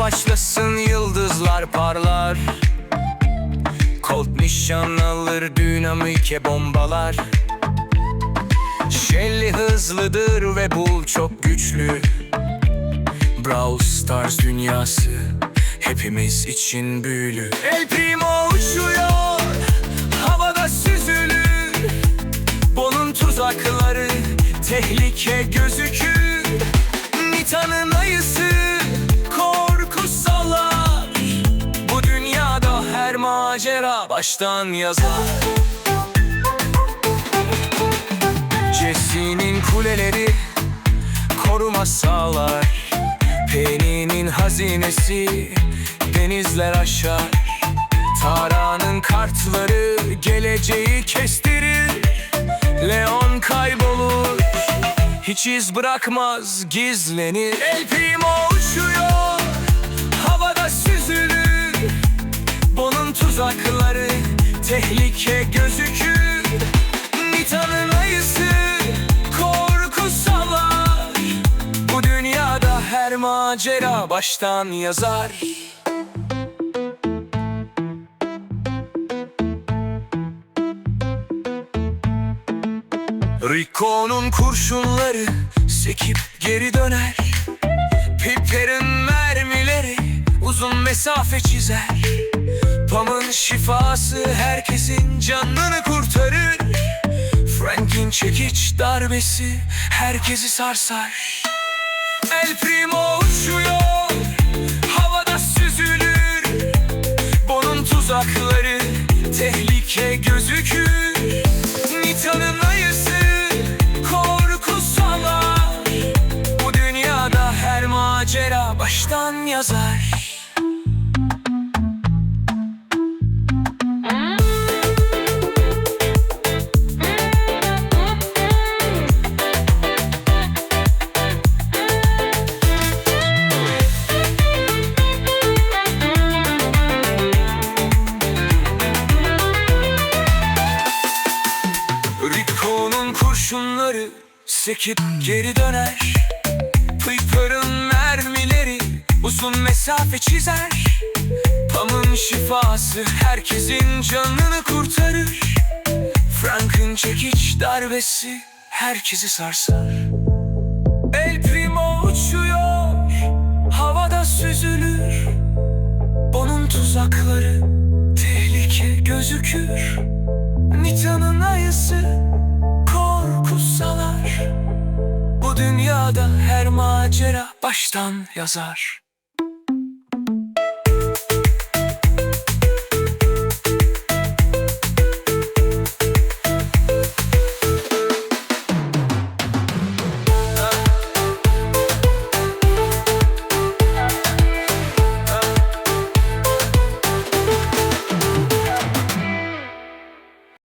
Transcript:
başlasın yıldızlar parlar. Colt nişan alır dinamike bombalar. Shelly hızlıdır ve Bull çok güçlü. Brawl Stars dünyası hepimiz için büyülü. El Primo uçuyor havada süzülür. Bonun tuzakları tehlike gözükür. Nita'nın ayısı baştan yazar Jesse'nin kuleleri koruma sağlar. Penny'nin hazinesi denizler aşar. Tara'nın kartları geleceği kestirir. Leon kaybolur. Hiç iz bırakmaz gizlenir. El Primo uçuyor tuzakları tehlike gözükür. Nita'nın ayısı korku salar. Bu dünyada her macera baştan yazar. Rico'nun kurşunları sekip geri döner. Piper'in mermileri uzun mesafe çizer Pam'ın şifası herkesin canını kurtarır. Frank'in çekiç darbesi herkesi sarsar. El Primo uçuyor havada süzülür. Bonun tuzakları tehlike gözükür. Nita'nın ayısı korku salar. Bu dünyada her macera baştan yazar kurşunları sekip geri döner. Piper'ın mermileri uzun mesafe çizer. Pam'ın şifası herkesin canını kurtarır. Frank'ın çekiç darbesi herkesi sarsar. El Primo uçuyor havada süzülür. Bonun tuzakları tehlike gözükür. Nita'nın ayısı dünyada her macera baştan yazar